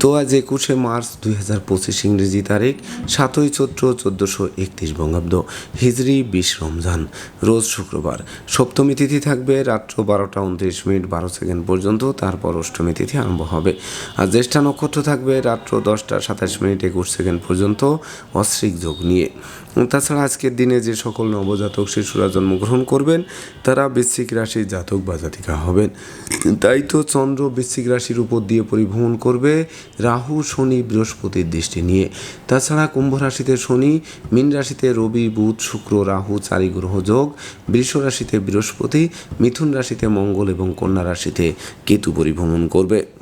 তো আজ একুশে মার্চ দুই হাজার পঁচিশ ইংরেজি তারিখ, সাতই চৈত্র চোদ্দোশো একত্রিশ বঙ্গাব্দ, হিজরি বিশ রমজান, রোজ শুক্রবার। সপ্তমী তিথি থাকবে রাত্র বারোটা উনত্রিশ মিনিট বারো সেকেন্ড পর্যন্ত, তারপর অষ্টমী তিথি আরম্ভ হবে। আর জ্যেষ্ঠা নক্ষত্র থাকবে রাত্র দশটা সাতাশ মিনিট একুশ সেকেন্ড পর্যন্ত অশ্রিক যোগ নিয়ে। তাছাড়া আজকের দিনে যে সকল নবজাতক শিশুরা জন্মগ্রহণ করবেন, তারা বৃশ্চিক রাশির জাতক বা জাতিকা হবেন। তাই তো চন্দ্র বৃশ্চিক রাশির উপর দিয়ে পরিভ্রমণ করবে। রাহু, শনি, বৃহস্পতির দৃষ্টি নিয়ে। তাছাড়া কুম্ভ রাশিতে শনি, মীন রাশিতে রবি, বুধ, শুক্র, রাহু, চারি গ্রহ যোগ, বৃষ রাশিতে বৃহস্পতি, মিথুন রাশিতে মঙ্গল এবং কন্যা রাশিতে কেতু পরিভ্রমণ করবে।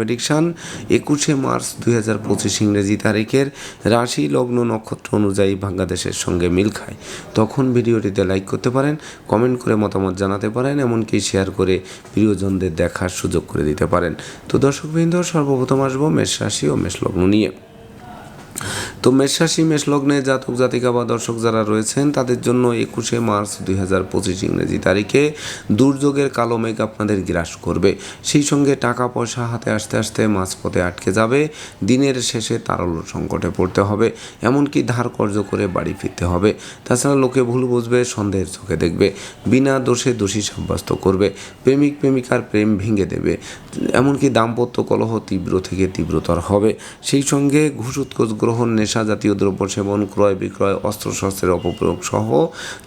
প্রেডিকশান একুশে মার্চ দুই হাজার পঁচিশ ইংরেজি তারিখের রাশি লগ্ন নক্ষত্র অনুযায়ী বাংলাদেশের সঙ্গে মিল খায়। তখন ভিডিওটিতে লাইক করতে পারেন কমেন্ট করে মতামত জানাতে পারেন, এমনকি শেয়ার করে প্রিয়জনদের দেখার সুযোগ করে দিতে পারেন। তো দর্শকবৃন্দ, সর্বপ্রথম আসব মেষ রাশি ও মেষ লগ্ন নিয়ে। তো মেষরাশি, মেষলগ্নে জাতক, জাতিকা বা দর্শক যারা রয়েছেন, তাদের জন্য একুশে মার্চ দুই হাজার পঁচিশ ইংরেজি তারিখে দুর্যোগের কালো মেঘ আপনাদের গ্রাস করবে। সেই সঙ্গে টাকা পয়সা হাতে আসতে আসতে মাঝপথে আটকে যাবে। দিনের শেষে তারল সংকটে পড়তে হবে। এমনকি ধার কর্য করে বাড়ি ফিরতে হবে। তাছাড়া লোকে ভুল বুঝবে, সন্দেহের চোখে দেখবে। বিনা দোষে দোষী সাব্যস্ত করবে। প্রেমিক, প্রেমিকার প্রেম ভেঙে দেবে। এমনকি দাম্পত্য কলহ তীব্র থেকে তীব্রতর হবে। সেই সঙ্গে ঘুষ উৎকোচ গ্রহণ নেশা জাতীয় দ্রব্য সেবন, ক্রয় বিক্রয়, অস্ত্রশস্ত্রের অপপ্রয়োগ সহ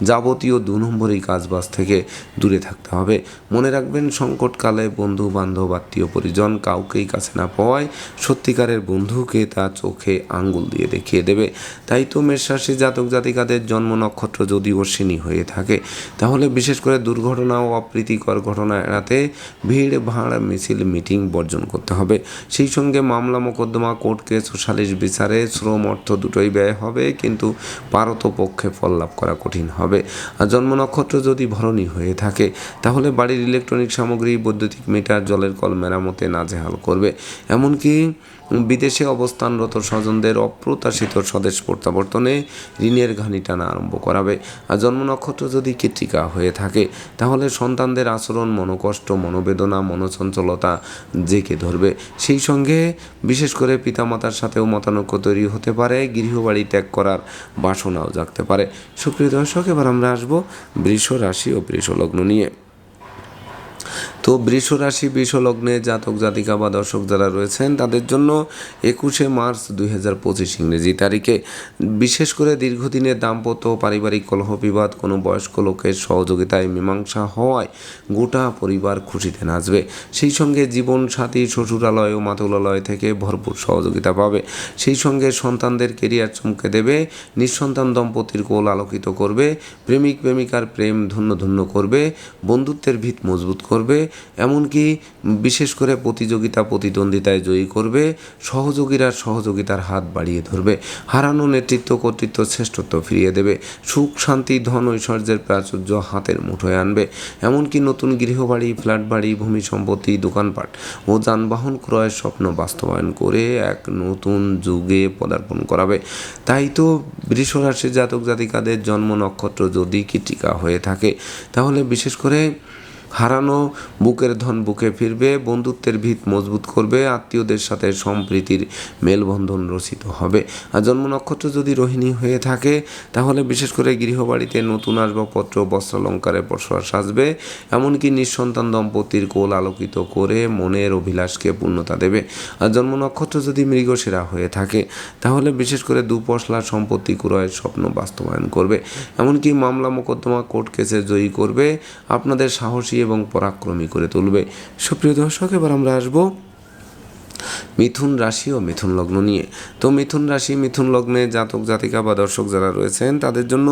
যাবতীয় দু নম্বরই কাজবাজ থেকে দূরে থাকতে হবে। মনে রাখবেন, সংকটকালে বন্ধু বান্ধব আত্মীয় পরিজন কাউকেই কাছে না পাওয়ায় সত্যিকারের বন্ধুকে তা চোখে আঙ্গুল দিয়ে দেখিয়ে দেবে। তাই তো মেষরাশি জাতক জাতিকাদের জন্ম নক্ষত্র যদি অশ্বিনী হয়ে থাকে, তাহলে বিশেষ করে দুর্ঘটনা ও অপ্রীতিকর ঘটনা এড়াতে ভিড়, ভাড়, মিছিল, মিটিং বর্জন করতে হবে। সেই সঙ্গে মামলা, মোকদ্দমা, কোর্ট কেস ও সালিশ বিচারে শ্রম অর্থ দুটোই ব্যয় হবে, কিন্তু পারত পক্ষে ফল লাভ করা কঠিন হবে। আর জন্ম নক্ষত্র যদি ভরণী হয়ে থাকে, তাহলে বাড়ির ইলেকট্রনিক সামগ্রী, বৈদ্যুতিক মিটার জলের কল মেরামতে নাজেহাল করবে। এমনকি বিদেশে অবস্থানরত স্বজনদের অপ্রত্যাশিত স্বদেশ প্রত্যাবর্তনে ঋণের ঘানি টানা আরম্ভ করাবে। আর জন্ম নক্ষত্র যদি কৃত্রিকা হয়ে থাকে, তাহলে সন্তানদের আচরণ, মনোকষ্ট, মনোবেদনা, মনোচঞ্চলতা জেকে ধরবে। সেই সঙ্গে বিশেষ করে পিতামাতার সাথেও মতানৈক্য তৈরি হতে পারে, গৃহবাড়ি ত্যাগ করার বাসনাও জাগতে পারে। সুপ্রিয় দর্শক, এবার আমরা আসব বৃষ রাশি ও বৃষ লগ্ন নিয়ে। তো বৃষ রাশি, বৃষ লগ্নে জাতক, জাতিকা বা দর্শক যারা রয়েছেন, তাদের জন্য একুশে মার্চ দুই হাজার পঁচিশ ইংরেজি তারিখে। বিশেষ করে দীর্ঘদিনের দাম্পত্য, পারিবারিক কলহ বিবাদ কোনো বয়স্ক লোকের সহযোগিতায় মীমাংসা হওয়ায় গোটা পরিবার খুশিতে নাচবে। সেই সঙ্গে জীবন সাথী শ্বশুরালয় ও মাতুলালয় থেকে ভরপুর সহযোগিতা পাবে। সেই সঙ্গে সন্তানদের কেরিয়ার চমকে দেবে, নিঃসন্তান দম্পতির কোল আলোকিত করবে প্রেমিক প্রেমিকার প্রেম ধন্য ধন্য করবে, বন্ধুত্বের ভিত মজবুত করবে। এমনকি বিশেষ করে প্রতিযোগিতা, প্রতিদ্বন্দ্বিতায় জয়ী করবে, সহযোগীরা সহযোগিতার হাত বাড়িয়ে ধরবে, হারানো নেতৃত্ব, কর্তৃত্ব শ্রেষ্ঠত্ব ফিরিয়ে দেবে, সুখ, শান্তি, ধন, ঐশ্বর্যের প্রাচুর্য হাতের মুঠোয় আনবে, এমনকি নতুন গৃহবাড়ি, ফ্ল্যাট বাড়ি, ভূমি সম্পত্তি, দোকানপাট ও যানবাহন ক্রয়ের স্বপ্ন বাস্তবায়ন করে এক নতুন যুগে পদার্পণ করাবে। তাই তো বৃষরাশির জাতক জাতিকাদের জন্ম নক্ষত্র যদি কীটিকা হয়ে থাকে, তাহলে বিশেষ করে হারানো বুকের ধন বুকে ফিরবে, বন্ধুত্বের ভিত মজবুত করবে, আত্মীয়দের সাথে সম্প্রীতির মেলবন্ধন রচিত হবে। আর জন্ম নক্ষত্র যদি রোহিণী হয়ে থাকে, তাহলে বিশেষ করে গৃহবাড়িতে নতুন আসবাবপত্র, বস্ত্রালঙ্কারে পশোয়া সাজবে, এমনকি নিঃসন্তান দম্পতির কোল আলোকিত করে মনের অভিলাষকে পূর্ণতা দেবে। আর জন্ম নক্ষত্র যদি মৃগশিরা হয়ে থাকে, তাহলে বিশেষ করে দুপশলা সম্পত্তি ক্রয়ের স্বপ্ন বাস্তবায়ন করবে। এমনকি মামলা মোকদ্দমা কোর্ট কেসে জয়ী করবে। আপনাদের সাহসী এবং পরাক্রমী করে তুলবে। সুপ্রিয় দর্শক এবার আমরা আসব মিথুন রাশি ও মিথুন লগ্ন নিয়ে। তো মিথুন রাশি, মিথুন লগ্নে জাতক, জাতিকা বা দর্শক যারা রয়েছেন, তাদের জন্য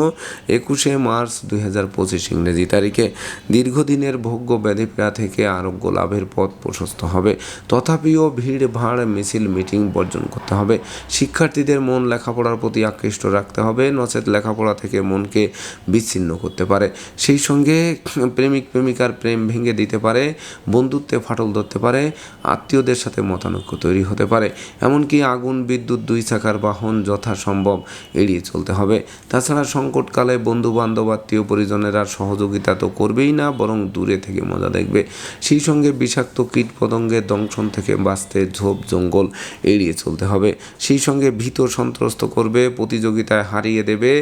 একুশে মার্চ দুই হাজার পঁচিশ ইংরেজি তারিখে দীর্ঘদিনের ভোগ্য ব্যাধিপীড়া থেকে আরোগ্য লাভের পথ প্রশস্ত হবে। তথাপিও ভিড়, ভাড়, মিছিল, মিটিং বর্জন করতে হবে। শিক্ষার্থীদের মন লেখাপড়ার প্রতি আকৃষ্ট রাখতে হবে। নচেত লেখাপড়া থেকে মনকে বিচ্ছিন্ন করতে পারে। সেই সঙ্গে প্রেমিক, প্রেমিকার প্রেম ভেঙে দিতে পারে, বন্ধুত্বে ফাটল ধরতে পারে, আত্মীয়দের সাথে মতানৈক্য তৈরি হতে পারে। এমনকি আগুন, বিদ্যুৎ, দুই চাকার বাহন যথাসম্ভব এড়িয়ে চলতে হবে। তাছাড়া সংকটকালে বন্ধু বান্ধব আত্মীয় পরিজনেরা সহযোগিতা তো করবেই না, বরং দূরে থেকে মজা দেখবে। সেই সঙ্গে বিষাক্ত কীট পতঙ্গের দংশন থেকে বাঁচতে ঝোপ, জঙ্গল এড়িয়ে চলতে হবে। সেই সঙ্গে ভীত সন্ত্রস্ত করবে, প্রতিযোগিতায় হারিয়ে দেবে,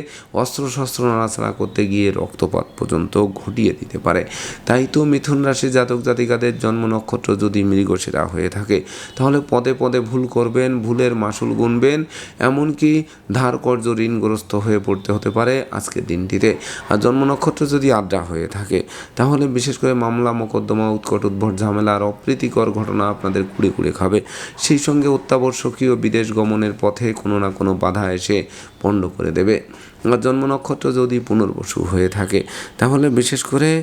অস্ত্রশস্ত্র নাড়াচাড়া করতে গিয়ে রক্তপাত পর্যন্ত ঘটিয়ে দিতে পারে। তাই তো মিথুন রাশি জাতক জাতিকাদের জন্ম নক্ষত্র যদি মৃগশিরা হয়ে থাকে, তাহলে পদে পদে ভুল করবেন, ভুলের মাসুল গুনবেন, এমনকি ধার কর্য ঋণগ্রস্ত হয়ে পড়তে হতে পারে আজকের দিনটিতে। আর জন্ম নক্ষত্র যদি আড্ডা হয়ে থাকে, তাহলে বিশেষ করে মামলা, মোকদ্দমা, উৎকট উদ্ভট ঝামেলা আর অপ্রীতিকর ঘটনা আপনাদের কুড়ে কুড়ে খাবে। সেই সঙ্গে অত্যাবশ্যকীয় বিদেশ গমনের পথে কোনো না কোনো বাধা এসে পণ্ড করে দেবে। আর জন্ম নক্ষত্র যদি পুনর্বসু হয়ে থাকে, তাহলে বিশেষ করে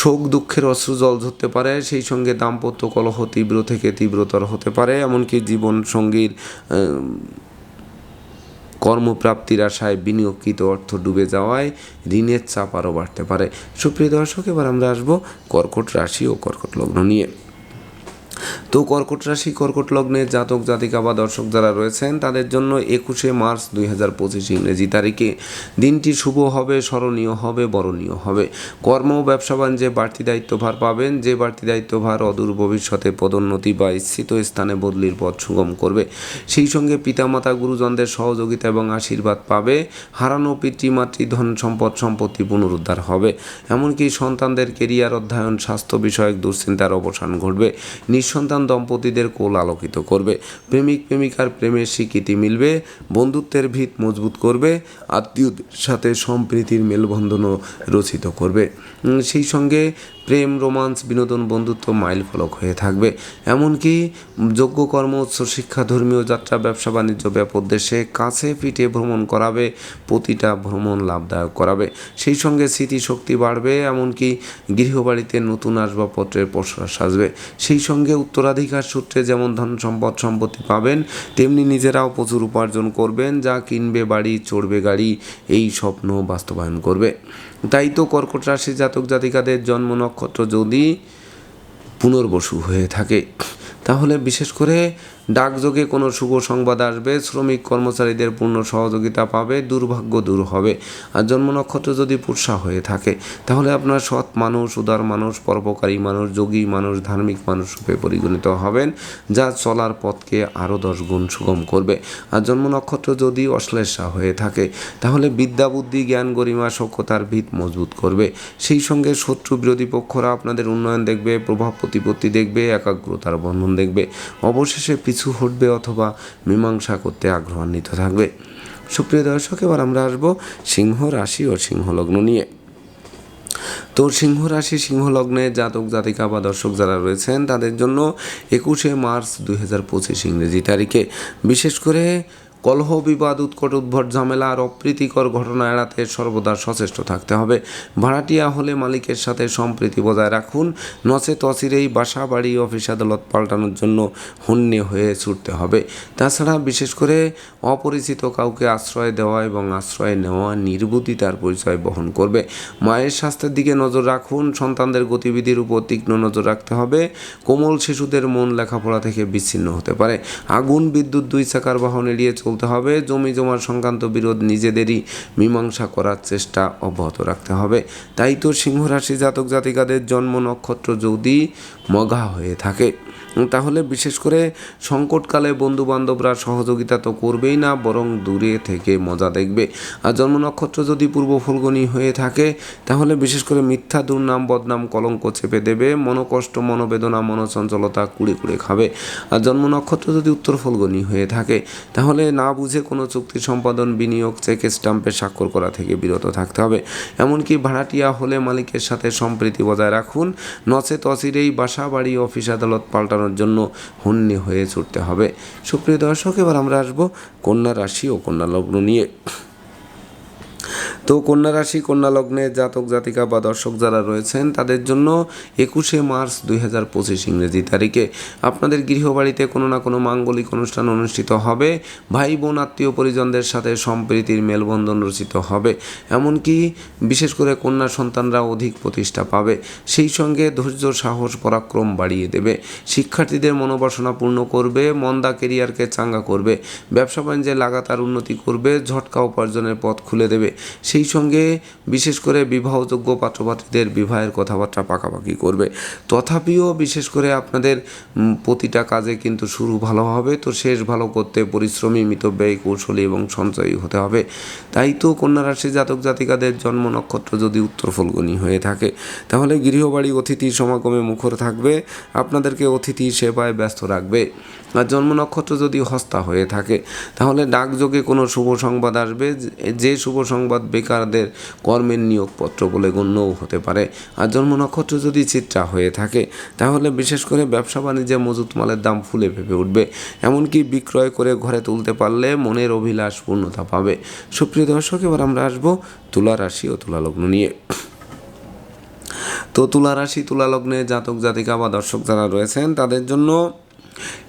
শোক, দুঃখের অশ্রু জল ধরতে পারে, সেই সঙ্গে দাম্পত্য কলহ তীব্র থেকে তীব্রতর হতে পারে, এমনকি জীবন সঙ্গীর কর্মপ্রাপ্তির আশায় বিনিয়োগকৃত অর্থ ডুবে যাওয়ায় ঋণের চাপ আরও বাড়তে পারে। সুপ্রিয় দর্শক, এবার আমরা আসব কর্কট রাশি ও কর্কট লগ্ন নিয়ে। তো কর্কট রাশি, কর্কট লগ্নে জাতক, জাতিকা বা দর্শক যারা রয়েছেন, তাদের জন্য একুশে মার্চ দুই হাজার পঁচিশ ইংরেজি তারিখে। দিনটি শুভ হবে, স্মরণীয় হবে, বরণীয় হবে। কর্ম ব্যবসা বাণিজ্যে বাড়তি দায়িত্বভার পাবেন। যে বাড়তি দায়িত্বভার অদূর ভবিষ্যতে পদোন্নতি বা ইচ্ছিত স্থানে বদলির পথ সুগম করবে। সেই সঙ্গে পিতামাতা, গুরুজনদের সহযোগিতা এবং আশীর্বাদ পাবে। হারানো পিতৃমাতৃ ধন সম্পদ, সম্পত্তি পুনরুদ্ধার হবে। এমনকি সন্তানদের কেরিয়ার অধ্যয়ন, স্বাস্থ্য বিষয়ক দুশ্চিন্তার অবসান ঘটবে। নিঃসন্তান দম্পতিদের কোল আলোকিত করবে। প্রেমিক, প্রেমিকার প্রেমের স্বীকৃতি মিলবে, বন্ধুত্বের ভিত মজবুত করবে, আত্মীয়দের সাথে সম্প্রীতির মেলবন্ধনও রচিত করবে। সেই সঙ্গে প্রেম, রোমান্স, বিনোদন, বন্ধুত্ব মাইল ফলক হয়ে থাকবে। এমনকি যোগ্য কর্ম, উচ্চ শিক্ষা, ধর্মীয় যাত্রা, ব্যবসা, বাণিজ্য, ব্যাপক দেশে কাছে পিঠে ভ্রমণ করাবে, প্রতিটা ভ্রমণ লাভদায়ক করাবে। সেই সঙ্গে স্মৃতিশক্তি বাড়বে, এমনকি গৃহবাড়িতে নতুন আসবাবপত্রের পসরা সাজবে। সেই সঙ্গে উত্তরাধিকার সূত্রে যেমন ধন সম্পদ, সম্পত্তি পাবেন, তেমনি নিজেরাও প্রচুর উপার্জন করবেন, যা কিনবে, বাড়ি, চড়বে, গাড়ি, এই স্বপ্ন বাস্তবায়ন করবে। তাই তো কর্কট রাশি জাতক জাতিকাদের জন্ম নক্ষত্র যদি পুনর্বসু হয়ে থাকে। তাহলে বিশেষ করে ডাকযোগে কোনো শুভ সংবাদ আসবে, শ্রমিক কর্মচারীদের পূর্ণ সহযোগিতা পাবে, দুর্ভাগ্য দূর হবে। আর জন্ম নক্ষত্র যদি পুরসা হয়ে থাকে, তাহলে আপনার সৎ মানুষ, উদার মানুষ, পরোপকারী মানুষ, যোগী মানুষ, ধার্মিক মানুষ রূপে পরিগণিত হবেন, যা চলার পথকে আরও দশ গুণ সুগম করবে। আর জন্ম নক্ষত্র যদি অশ্লেষা হয়ে থাকে, তাহলে বিদ্যা, বুদ্ধি, জ্ঞান, গরিমা সক্ষতার ভিত মজবুত করবে। সেই সঙ্গে শত্রু বিরোধী পক্ষরা আপনাদের উন্নয়ন দেখবে, প্রভাব প্রতিপত্তি দেখবে, একাগ্রতার বন্ধন দেখবে অবশেষে পিছু হটবে অথবা মীমাংসা করতে আগ্রহান্বিত থাকবে। সুপ্রিয় দর্শক, এবার আমরা আসব সিংহ রাশি ও সিংহলগ্ন নিয়ে। তো সিংহ রাশি সিংহ লগ্নে জাতক, জাতিকা বা দর্শক যারা রয়েছেন, তাদের জন্য একুশে মার্চ দুই হাজার পঁচিশ ইংরেজি তারিখে। বিশেষ করে কলহ, বিবাদ, উৎকট, উদ্ভট, ঝামেলা আর অপ্রীতিকর ঘটনা এড়াতে সর্বদা সচেষ্ট থাকতে হবে। ভাড়াটিয়া হলে মালিকের সাথে সম্প্রীতি বজায় রাখুন। নচেত অচিরেই বাসা, বাড়ি, অফিস আদালত পাল্টানোর জন্য হন্যে হয়ে ছুটতে হবে। তাছাড়া বিশেষ করে অপরিচিত কাউকে আশ্রয় দেওয়া এবং আশ্রয় নেওয়া নির্বুদ্ধিতার পরিচয় বহন করবে। মায়ের স্বাস্থ্যের দিকে নজর রাখুন। সন্তানদের গতিবিধির উপর তীক্ষ্ণ নজর রাখতে হবে। কোমল শিশুদের মন লেখাপড়া থেকে বিচ্ছিন্ন হতে পারে। আগুন, বিদ্যুৎ, দুই চাকার বাহন এড়িয়ে হবে। জমি জমার সংক্রান্ত বিরোধ নিজেদেরই মীমাংসা করার চেষ্টা অব্যাহত রাখতে হবে। তাই তো সিংহরাশি জাতক জাতিকাদের জন্ম নক্ষত্র যদি মগা হয়ে থাকে। তাহলে বিশেষ করে সংকটকালে বন্ধু বান্ধবরা সহযোগিতা তো করবেই না, বরং দূরে থেকে মজা দেখবে। আর জন্ম নক্ষত্র যদি পূর্ব ফুলগনি হয়ে থাকে, তাহলে বিশেষ করে মিথ্যা দুর্নাম, বদনাম, কলঙ্ক চেপে দেবে, মনোকষ্ট, মনোবেদনা, মনোচঞ্চলতা কুড়ে কুড়ে খাবে। আর জন্ম নক্ষত্র যদি উত্তর ফুলগনি হয়ে থাকে, তাহলে না বুঝে কোনো চুক্তি সম্পাদন, বিনিয়োগ, চেক, স্টাম্পে স্বাক্ষর করা থেকে বিরত থাকতে হবে। এমনকি ভাড়াটিয়া হলে মালিকের সাথে সম্প্রীতি বজায় রাখুন। নচেত অচিরেই বাসা বাড়ি অফিস আদালত পাল্টানোর জন্য হন্যে হয়ে ছুটতে হবে। সুপ্রিয় দর্শক, এবার আমরা আসব কন্যা রাশি ও কন্যা লগ্ন নিয়ে। তো কন্যা রাশি, কন্যা লগ্নে জাতক, জাতিকা বা দর্শক যারা রয়েছেন, তাদের জন্য একুশে মার্চ দুই হাজার পঁচিশ ইংরেজি তারিখে আপনাদের গৃহবাড়িতে কোনো না কোনো মাঙ্গলিক অনুষ্ঠান অনুষ্ঠিত হবে। ভাই বোন আত্মীয় পরিজনদের সাথে সম্প্রীতির মেলবন্ধন রচিত হবে। এমনকি বিশেষ করে কন্যা সন্তানরা অধিক প্রতিষ্ঠা পাবে। সেই সঙ্গে ধৈর্য, সাহস, পরাক্রম বাড়িয়ে দেবে। শিক্ষার্থীদের মনোবাসনা পূর্ণ করবে, মন্দা কেরিয়ারকে চাঙ্গা করবে। ব্যবসা বাণিজ্যে লাগাতার উন্নতি করবে, ঝটকা উপার্জনের পথ খুলে দেবে। সেই সঙ্গে বিশেষ করে বিবাহযোগ্য পাত্রপাত্রীদের বিবাহের কথাবার্তা পাকাপাকি করবে। তথাপিও বিশেষ করে আপনাদের প্রতিটা কাজে কিন্তু শুরু ভালো হবে তো শেষ ভালো করতে পরিশ্রমী, মিতব্যয়ী, কৌশলী এবং সঞ্চয়ী হতে হবে। তাই তো কন্যা রাশি জাতক জাতিকাদের জন্ম নক্ষত্র যদি উত্তর ফলগুনি হয়ে থাকে, তাহলে গৃহবাড়ি অতিথি সমাগমে মুখর থাকবে, আপনাদেরকে অতিথি সেবায় ব্যস্ত রাখবে। আর জন্ম নক্ষত্র যদি হস্তা হয়ে থাকে, তাহলে ডাকযোগে কোনো শুভ সংবাদ আসবে। যে- শুভ সংবাদ বেকারদের কর্মের নিয়োগপত্র বলে গণ্যও হতে পারে। আর জন্ম নক্ষত্র যদি চিত্রা হয়ে থাকে, তাহলে বিশেষ করে ব্যবসা বাণিজ্যে মজুত মালের দাম ফুলে ভেপে উঠবে। এমনকি বিক্রয় করে ঘরে তুলতে পারলে মনের অভিলাষ পূর্ণতা পাবে। সুপ্রিয় দর্শক, এবার আমরা আসব তুলা রাশি ও তুলা লগ্ন নিয়ে। তো তুলা রাশি, তুলা লগ্নে জাতক জাতিকা বা দর্শক যারা রয়েছেন, তাদের জন্য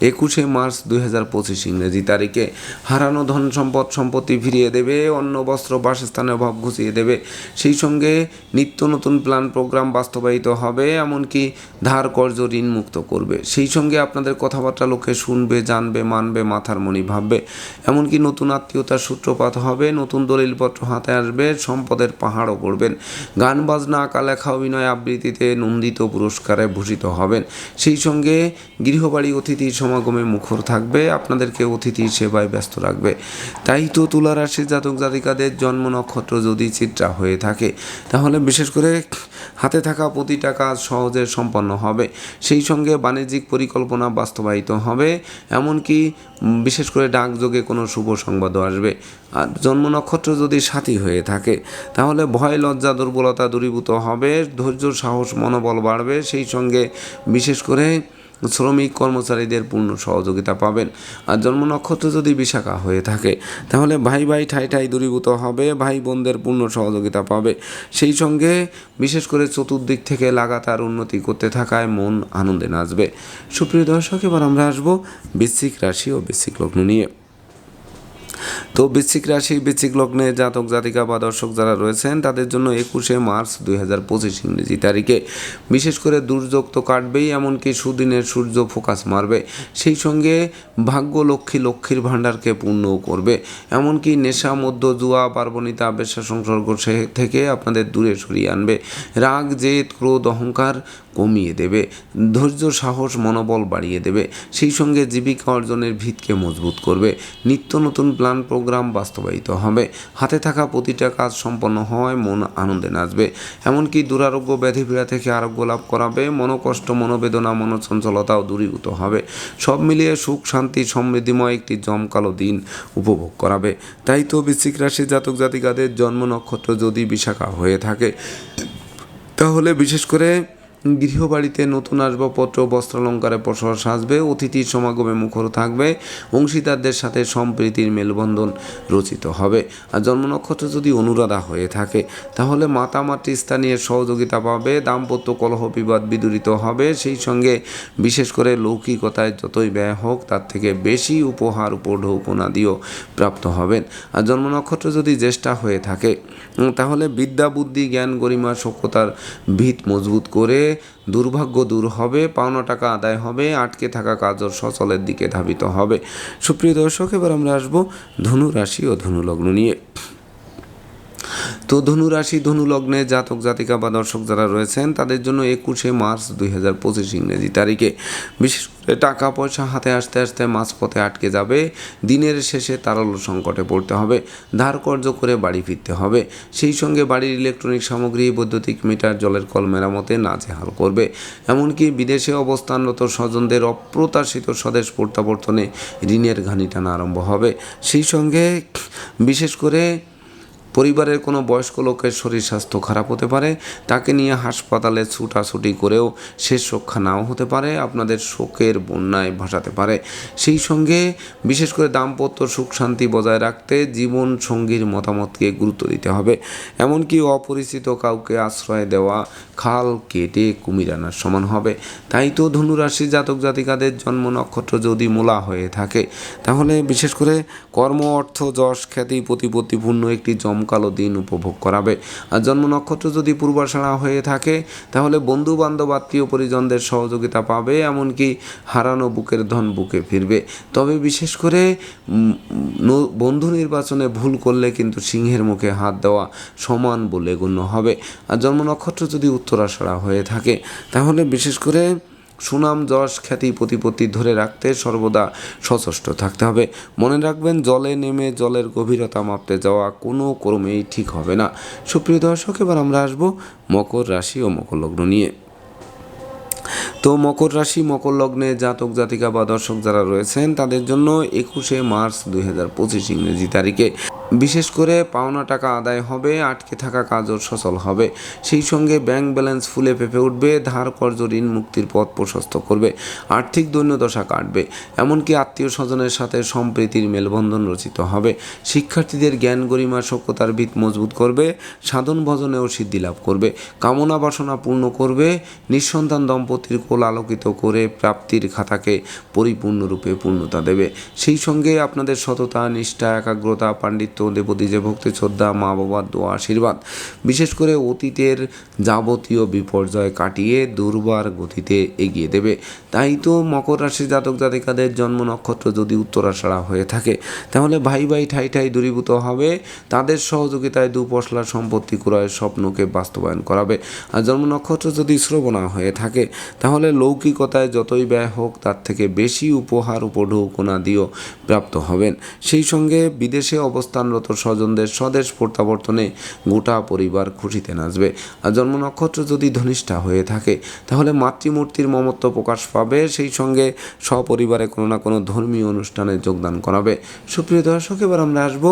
একুশে মার্চ দুই হাজার পঁচিশ ইংরেজি তারিখে হারানো ধন সম্পদ সম্পত্তি ফিরিয়ে দেবে, অন্য বস্ত্র বাসস্থানের অভাব ঘুষিয়ে দেবে। সেই সঙ্গে নিত্য নতুন প্ল্যান প্রোগ্রাম বাস্তবায়িত হবে, এমনকি ধার কর্য ঋণ মুক্ত করবে। সেই সঙ্গে আপনাদের কথাবার্তা লোকে শুনবে, জানবে, মানবে, মাথার মনি ভাববে। এমনকি নতুন আত্মীয়তার সূত্রপাত হবে, নতুন দলিলপত্র হাতে আসবে, সম্পদের পাহাড়ও করবেন গান, বাজনা আঁকা লেখা অভিনয় আবৃত্তিতে নন্দিত পুরস্কারে ভূষিত হবেন। সেই সঙ্গে গৃহবাড়ি অতিথির সমাগমে মুখর থাকবে, আপনাদেরকে অতিথির সেবায় ব্যস্ত রাখবে। তাই তো তুলা রাশির জাতক জাতিকাদের জন্ম নক্ষত্র যদি চিত্রা হয়ে থাকে, তাহলে বিশেষ করে হাতে থাকা প্রতিটা কাজ সহজে সম্পন্ন হবে। সেই সঙ্গে বাণিজ্যিক পরিকল্পনা বাস্তবায়িত হবে, এমনকি বিশেষ করে ডাকযোগে কোনো শুভ সংবাদও আসবে। আর জন্ম নক্ষত্র যদি সাথী হয়ে থাকে, তাহলে ভয়, লজ্জা, দুর্বলতা দূরীভূত হবে, ধৈর্য, সাহস, মনোবল বাড়বে। সেই সঙ্গে বিশেষ করে শ্রমিক কর্মচারীদের পূর্ণ সহযোগিতা পাবেন। আর জন্ম নক্ষত্র যদি বিশাখা হয়ে থাকে, তাহলে ভাই ভাই ঠাই ঠাই দূরীভূত হবে, ভাই বোনদের পূর্ণ সহযোগিতা পাবে। সেই সঙ্গে বিশেষ করে চতুর্দিক থেকে লাগাতার উন্নতি করতে থাকায় মন আনন্দে নাচবে। সুপ্রিয় দর্শক, এবার আমরা আসব বৃশ্চিক রাশি ও বৃশ্চিক লগ্ন নিয়ে। তো বৃশ্চিক রাশি, বৃশ্চিক লগ্নে জাতক, জাতিকা বা দর্শক যারা রয়েছেন, তাদের জন্য একুশে মার্চ দুই হাজার পঁচিশ ইংরেজি তারিখে। বিশেষ করে দুর্যোগ তো কাটবেই, এমনকি সুদিনের সূর্য ফোকাস মারবে। সেই সঙ্গে ভাগ্য লক্ষ্মী লক্ষ্মীর ভাণ্ডারকে পূর্ণও করবে। এমনকি নেশা, মধ্য জুয়া, পার্বণিতা, বেশ্যা সংসর্গ থেকে আপনাদের দূরে সরিয়ে আনবে। রাগ, জেদ, ক্রোধ, অহংকার কমিয়ে দেবে। ধৈর্য, সাহস, মনোবল বাড়িয়ে দেবে। সেই সঙ্গে জীবিকা অর্জনের ভিতকে মজবুত করবে। নিত্য নতুন প্ল্যান প্রোগ্রাম বাস্তবায়িত হবে। হাতে থাকা প্রতিটা কাজ সম্পন্ন হওয়ায় মন আনন্দে নাচবে। এমনকি দুরারোগ্য ব্যাধি ব্যাধিপীড়া থেকে আরোগ্য লাভ করাবে। মনোকষ্ট, মনোবেদনা, মনোচঞ্চলতাও দূরীভূত হবে। সব মিলিয়ে সুখ, শান্তি, সমৃদ্ধিময় একটি জমকালো দিন উপভোগ করাবে। তাই তো বৃশ্চিক রাশির জাতক জাতিকাদের জন্ম নক্ষত্র যদি বিশাখা হয়ে থাকে, তাহলে বিশেষ করে গৃহবাড়িতে নতুন আসবাবপত্র, বস্ত্রালঙ্কারে প্রসার সাজবে অতিথির সমাগমে মুখর থাকবে, অংশীদারদের সাথে সম্প্রীতির মেলবন্ধন রচিত হবে। আর জন্ম নক্ষত্র যদি অনুরাধা হয়ে থাকে, তাহলে মাতামাতৃ স্থানীয় সহযোগিতা পাবে, দাম্পত্য কলহ বিবাদ বিদূরিত হবে, সেই সঙ্গে বিশেষ করে লৌকিকতায় যতই ব্যয় হোক, তার থেকে বেশি উপহার উপঢৌকনাদিও প্রাপ্ত হবেন। আর জন্ম নক্ষত্র যদি জ্যেষ্ঠা হয়ে থাকে তাহলে বিদ্যা, বুদ্ধি, জ্ঞান, গরিমা, সভ্যতার ভিত মজবুত করে দুর্ভাগ্য দূর হবে, পাওনা টাকা আদায় হবে, আটকে থাকা কাজও সচলের দিকে ধাবিত হবে। সুপ্রিয় দর্শক, এবার আমরা আসব ধনু রাশি ও ধনু লগ্ন নিয়ে। তো ধনু রাশি, ধনু লগ্নে জাতক, জাতিকা বা দর্শক যারা রয়েছেন, তাদের জন্য একুশে মার্চ দুই হাজার পঁচিশ ইংরেজি তারিখে। বিশেষ করে টাকা পয়সা হাতে আসতে আসতে মাঝপথে আটকে যাবে। দিনের শেষে তারল্য সংকটে পড়তে হবে। ধার কর্য করে বাড়ি ফিরতে হবে। সেই সঙ্গে বাড়ির ইলেকট্রনিক সামগ্রী, বৈদ্যুতিক মিটার, জলের কল মেরামতে নাজেহাল করবে। এমনকি বিদেশে অবস্থানরত স্বজনদের অপ্রত্যাশিত স্বদেশ প্রত্যাবর্তনে ঋণের ঘানি টানা আরম্ভ হবে। সেই সঙ্গে বিশেষ করে পরিবারের কোনো বয়স্ক লোকের শরীর স্বাস্থ্য খারাপ হতে পারে, তাকে নিয়ে হাসপাতালে ছুটাছুটি করেও শেষ রক্ষা নাও হতে পারে, আপনাদের শোকের বন্যায় ভাসাতে পারে। সেই সঙ্গে বিশেষ করে দাম্পত্য সুখ শান্তি বজায় রাখতে জীবন সঙ্গীর মতামতকে গুরুত্ব দিতে হবে। এমনকি অপরিচিত কাউকে আশ্রয় দেওয়া খাল কেটে কুমির আনার সমান হবে। তাই তো ধনুরাশি জাতক জাতিকাদের জন্ম নক্ষত্র যদি মূলা হয়ে থাকে, তাহলে বিশেষ করে কর্ম, অর্থ, যশ, খ্যাতি প্রতিপত্তিপূর্ণ একটি জমকালো দিন উপভোগ করাবে। আর জন্ম নক্ষত্র যদি পূর্বাশাড়া হয়ে থাকে, তাহলে বন্ধু বান্ধব আত্মীয় পরিজনদের সহযোগিতা পাবে, এমনকি হারানো বুকের ধন বুকে ফিরবে। তবে বিশেষ করে বন্ধু নির্বাচনে ভুল করলে কিন্তু সিংহের মুখে হাত দেওয়া সমান বলে গণ্য হবে। আর জন্ম নক্ষত্র যদি উত্তরাষাড়া হয়ে থাকে, তাহলে বিশেষ করে সুনাম, যশ, খ্যাতি, প্রতিপত্তি ধরে রাখতে সর্বদা সচেষ্ট থাকতে হবে। মনে রাখবেন, জলে নেমে জলের গভীরতা মাপতে যাওয়া কোনো ক্রমেই ঠিক হবে না। সুপ্রিয় দর্শক, এবার আমরা আসব মকর রাশি ও মকর লগ্ন নিয়ে। তো মকর রাশি, মকর লগ্নে জাতক, জাতিকা বা দর্শক যারা রয়েছেন, তাদের জন্য একুশে মার্চ দুই হাজার পঁচিশ ইংরেজি তারিখে। বিশেষ করে পাওনা টাকা আদায় হবে, আটকে থাকা কাজও সচল হবে। সেই সঙ্গে ব্যাংক ব্যালেন্স ফুলে ফেপে উঠবে, ধার কর্জ ঋণ মুক্তির পথ প্রশস্ত করবে, আর্থিক দৈন্যদশা কাটবে। এমনকি আত্মীয় স্বজনের সাথে সম্প্রীতির মেলবন্ধন রচিত হবে। শিক্ষার্থীদের জ্ঞান গরিমা সভ্যতার ভিত মজবুত করবে, সাধন ভজনেও সিদ্ধি লাভ করবে, কামনা বাসনা পূর্ণ করবে, নিঃসন্তান দম্পতির কোল আলোকিত করে প্রাপ্তির খাতাকে পরিপূর্ণরূপে পূর্ণতা দেবে। সেই সঙ্গে আপনাদের সততা, নিষ্ঠা, একাগ্রতা, পাণ্ডিত্য দেবদীজে ভক্তি, শ্রদ্ধা মা বাবার দোয়া, আশীর্বাদ, বিশেষ করে অতীতের যাবতীয় বিপর্যয় কাটিয়ে দুর্বার গতিতে এগিয়ে দেবে। তাই তো মকর রাশি জাতক জাতিকাদের জন্ম নক্ষত্র যদি উত্তরাষাড়া হয়ে থাকে, তাহলে ভাই ভাই ঠাই ঠাই দূরীভূত হবে। তাদের সহযোগিতায় দু দুপশলা সম্পত্তি ক্রয়ের স্বপ্নকে বাস্তবায়ন করাবে। আর জন্ম নক্ষত্র যদি শ্রবণা হয়ে থাকে, তাহলে লৌকিকতায় যতই ব্যয় হোক, তার থেকে বেশি উপহার, উপঢৌকনা দিয়েও প্রাপ্ত হবেন। সেই সঙ্গে বিদেশে অবস্থানরত স্বজনদের স্বদেশ প্রত্যাবর্তনে গোটা পরিবার খুশিতে নাচবে। আর জন্ম নক্ষত্র যদি ধনিষ্ঠা হয়ে থাকে, তাহলে মাতৃমূর্তির মমত্ব প্রকাশ পাবে। সেই সঙ্গে সপরিবারে কোনো না কোনো ধর্মীয় অনুষ্ঠানে যোগদান করাবে। সুপ্রিয় দর্শক, এবার আমরা আসব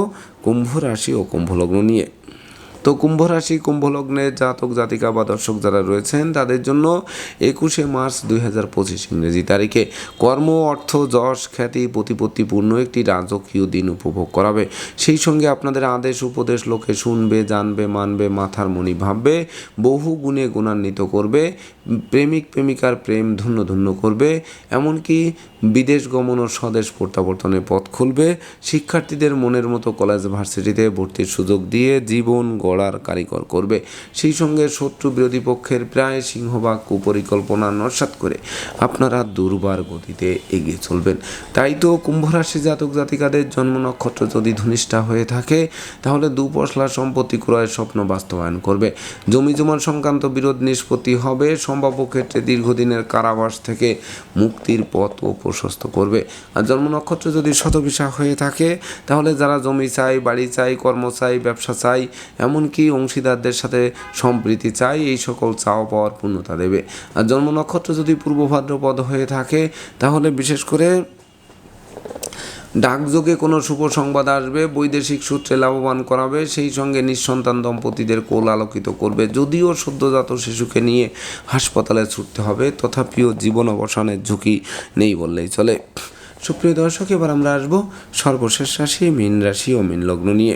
কুম্ভ রাশি ও কুম্ভ লগ্ন নিয়ে। তো কুম্ভ রাশি কুম্ভ লগ্নে জাতক, জাতিকা বা দর্শক যারা রয়েছেন, তাদের জন্য একুশে মার্চ দুই হাজার পঁচিশ ইংরেজি তারিখে কর্ম, অর্থ, যশ, খ্যাতি, প্রতিপত্তিপূর্ণ একটি রাজকীয় দিন উপভোগ করাবে। সেই সঙ্গে আপনাদের আদেশ, উপদেশ, লোকে শুনবে, জানবে, মানবে, মাথার মণি ভাববে, বহু গুণে গুণান্বিত করবে, প্রেমিক, প্রেমিকার প্রেম ধন্য ধন্য করবে, এমনকি বিদেশ গমন ও স্বদেশ প্রত্যাবর্তনের পথ খুলবে, শিক্ষার্থীদের মনের মতো কলেজ ভার্সিটিতে ভর্তির সুযোগ দিয়ে জীবন গড়ার কারিগর করবে। সেই সঙ্গে শত্রু বিরোধী পক্ষের প্রায় সিংহভাগ কুপরিকল্পনা নস্বাত করে আপনারা দুর্বার গতিতে এগিয়ে চলবেন। তাই তো কুম্ভ রাশি জাতক জাতিকাদের জন্ম নক্ষত্র যদি ধনিষ্ঠা হয়ে থাকে, তাহলে দুপশলা সম্পত্তি ক্রয়ের স্বপ্ন বাস্তবায়ন করবে। জমি জমার সংক্রান্ত বিরোধ নিষ্পত্তি হবে। সম্ভাব্য ক্ষেত্রে দীর্ঘদিনের কারাবাস থেকে মুক্তির পথ ও প্রশস্ত করবে। আর জন্ম নক্ষত্র যদি শতবিশা হয়ে থাকে, তাহলে যারা জমি চাই বাড়ি চাই কর্ম চাই ব্যবসা চাই এমনকি অংশীদারদের সাথে সম্প্রীতি চাই, এই সকল চাওয়া পাওয়ার পূর্ণতা দেবে। আর জন্ম নক্ষত্র যদি পূর্ব ভাদ্রপদ হয়ে থাকে, তাহলে বিশেষ করে ডাকযোগে কোনো শুভ সংবাদ আসবে, বৈদেশিক সূত্রে লাভবান করাবে, সেই সঙ্গে নিঃসন্তান দম্পতিদের কোল আলোকিত করবে। যদিও সদ্যজাত শিশুকে নিয়ে হাসপাতালে ছুটতে হবে, তথাপিও জীবন অবসানের ঝুঁকি নেই বললেই চলে। সুপ্রিয় দর্শক, এবার আমরা আসব সর্বশেষ রাশি, মীন রাশি ও মীন লগ্ন নিয়ে।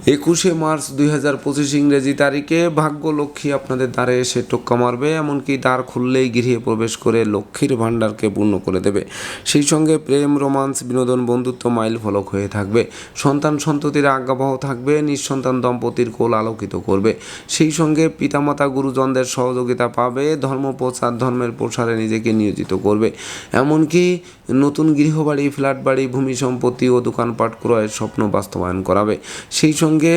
একুশে মার্চ দুই হাজার পঁচিশ ইংরেজি তারিখে ভাগ্য লক্ষ্মী আপনাদের দ্বারে এসে টোক্কা মারবে, এমনকি দ্বার খুললেই গৃহে প্রবেশ করে লক্ষ্মীর ভাণ্ডারকে পূর্ণ করে দেবে। সেই সঙ্গে প্রেম, রোমান্স, বিনোদন, বন্ধুত্ব মাইল ফলক হয়ে থাকবে। সন্তান সন্ততির আজ্ঞাবহ থাকবে, নিঃসন্তান দম্পতির কোল আলোকিত করবে। সেই সঙ্গে পিতামাতা গুরুজনদের সহযোগিতা পাবে, ধর্ম, প্রচার, ধর্মের প্রসারে নিজেকে নিয়োজিত করবে। এমনকি নতুন গৃহবাড়ি ফ্ল্যাট বাড়ি ভূমি সম্পত্তি ও দোকানপাট ক্রয়ের স্বপ্ন বাস্তবায়ন করাবে। সেই সঙ্গে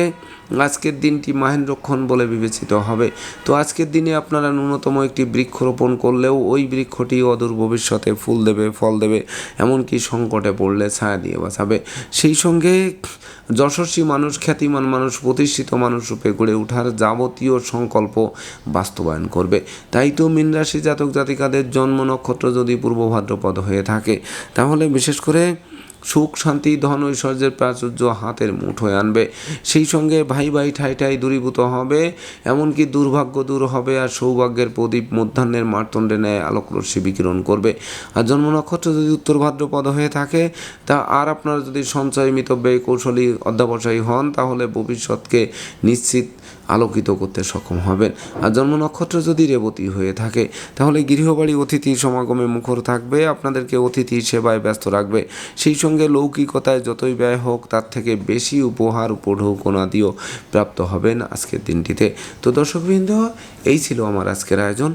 আজকের দিনটি মাহেন্দ্রক্ষণ বলে বিবেচিত হবে। তো আজকের দিনে আপনারা ন্যূনতম একটি বৃক্ষরোপণ করলেও ওই বৃক্ষটি অদূর ভবিষ্যতে ফুল দেবে, ফল দেবে, এমনকি সংকটে পড়লে ছায়া দিয়ে বাঁচাবে। সেই সঙ্গে যশস্বী মানুষ, খ্যাতিমান মানুষ, প্রতিষ্ঠিত মানুষ রূপে গড়ে ওঠার যাবতীয় সংকল্প বাস্তবায়ন করবে। তাই তো মীন রাশি জাতক জাতিকাদের জন্ম নক্ষত্র যদি পূর্ব ভাদ্রপদ হয়ে থাকে, তাহলে বিশেষ করে সুখ, শান্তি, ধন, ঐশ্বর্যের প্রাচুর্য হাতের মুঠোয় আনবে। সেই সঙ্গে ভাই ভাই ঠাই ঠাই দূরীভূত হবে। এমনকি দুর্ভাগ্য দূর হবে আর সৌভাগ্যের প্রদীপ মধ্যাহ্নের মার্তণ্ডে ন্যায় আলোক রশ্মি বিকিরণ করবে। আর জন্ম নক্ষত্র যদি উত্তর ভাদ্রপদ হয়ে থাকে, তা আর আপনারা যদি সঞ্চয় মিতব্যয় কৌশলী অধ্যাবসায়ী হন, তাহলে ভবিষ্যৎকে নিশ্চিত আলোকিত করতে সক্ষম হবেন। আর জন্ম নক্ষত্র যদি রেবতী হয়ে থাকে, তাহলে গৃহবাড়ি অতিথি সমাগমে মুখর থাকবে, আপনাদেরকে অতিথি সেবায় ব্যস্ত রাখবে। সেই সঙ্গে লৌকিকতায় যতই ব্যয় হোক, তার থেকে বেশি উপহার উপঢৌকনাদিও প্রাপ্ত হবেন আজকের দিনটিতে। তো দর্শকবৃন্দ, এই ছিল আমার আজকের আয়োজন।